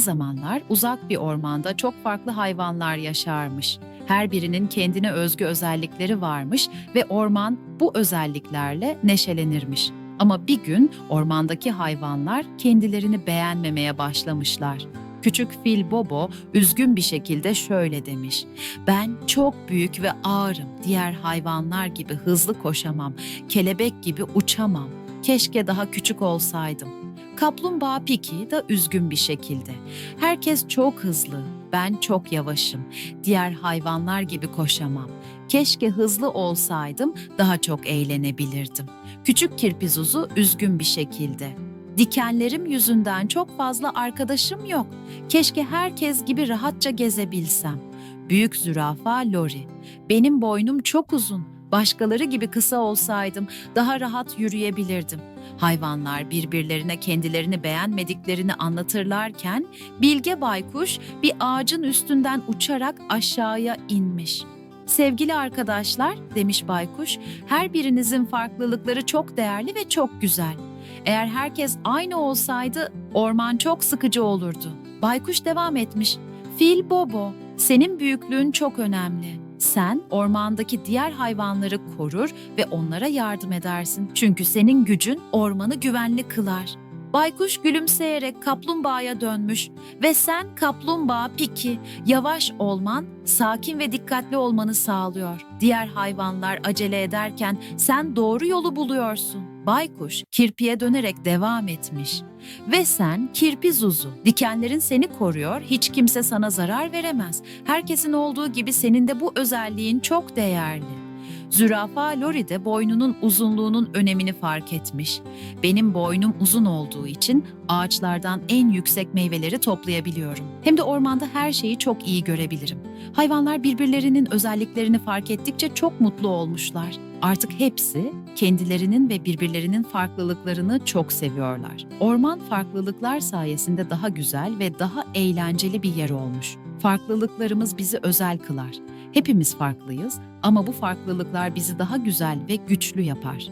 zamanlar uzak bir ormanda çok farklı hayvanlar yaşarmış. Her birinin kendine özgü özellikleri varmış ve orman bu özelliklerle neşelenirmiş. Ama bir gün ormandaki hayvanlar kendilerini beğenmemeye başlamışlar. Küçük fil Bobo üzgün bir şekilde şöyle demiş. Ben çok büyük ve ağırım. Diğer hayvanlar gibi hızlı koşamam. Kelebek gibi uçamam. Keşke daha küçük olsaydım. Kaplumbağa Piki da üzgün bir şekilde. Herkes çok hızlı. Ben çok yavaşım. Diğer hayvanlar gibi koşamam. Keşke hızlı olsaydım daha çok eğlenebilirdim. Küçük kirpizuzu üzgün bir şekilde. Dikenlerim yüzünden çok fazla arkadaşım yok. Keşke herkes gibi rahatça gezebilsem. Büyük zürafa Lori. Benim boynum çok uzun. Başkaları gibi kısa olsaydım daha rahat yürüyebilirdim. Hayvanlar birbirlerine kendilerini beğenmediklerini anlatırlarken Bilge Baykuş bir ağacın üstünden uçarak aşağıya inmiş. Sevgili arkadaşlar, demiş Baykuş, her birinizin farklılıkları çok değerli ve çok güzel. Eğer herkes aynı olsaydı orman çok sıkıcı olurdu. Baykuş devam etmiş. Fil Bobo, senin büyüklüğün çok önemli. Sen ormandaki diğer hayvanları korur ve onlara yardım edersin. Çünkü senin gücün ormanı güvenli kılar. Baykuş gülümseyerek kaplumbağaya dönmüş ve sen kaplumbağa Piki yavaş olman, sakin ve dikkatli olmanı sağlıyor. Diğer hayvanlar acele ederken sen doğru yolu buluyorsun. Baykuş kirpiye dönerek devam etmiş. Ve sen kirpi zuzu. Dikenlerin seni koruyor, hiç kimse sana zarar veremez. Herkesin olduğu gibi senin de bu özelliğin çok değerli. Zürafa Lori de boynunun uzunluğunun önemini fark etmiş. Benim boynum uzun olduğu için ağaçlardan en yüksek meyveleri toplayabiliyorum. Hem de ormanda her şeyi çok iyi görebilirim. Hayvanlar birbirlerinin özelliklerini fark ettikçe çok mutlu olmuşlar. Artık hepsi kendilerinin ve birbirlerinin farklılıklarını çok seviyorlar. Orman farklılıklar sayesinde daha güzel ve daha eğlenceli bir yer olmuş. Farklılıklarımız bizi özel kılar. Hepimiz farklıyız ama bu farklılıklar bizi daha güzel ve güçlü yapar.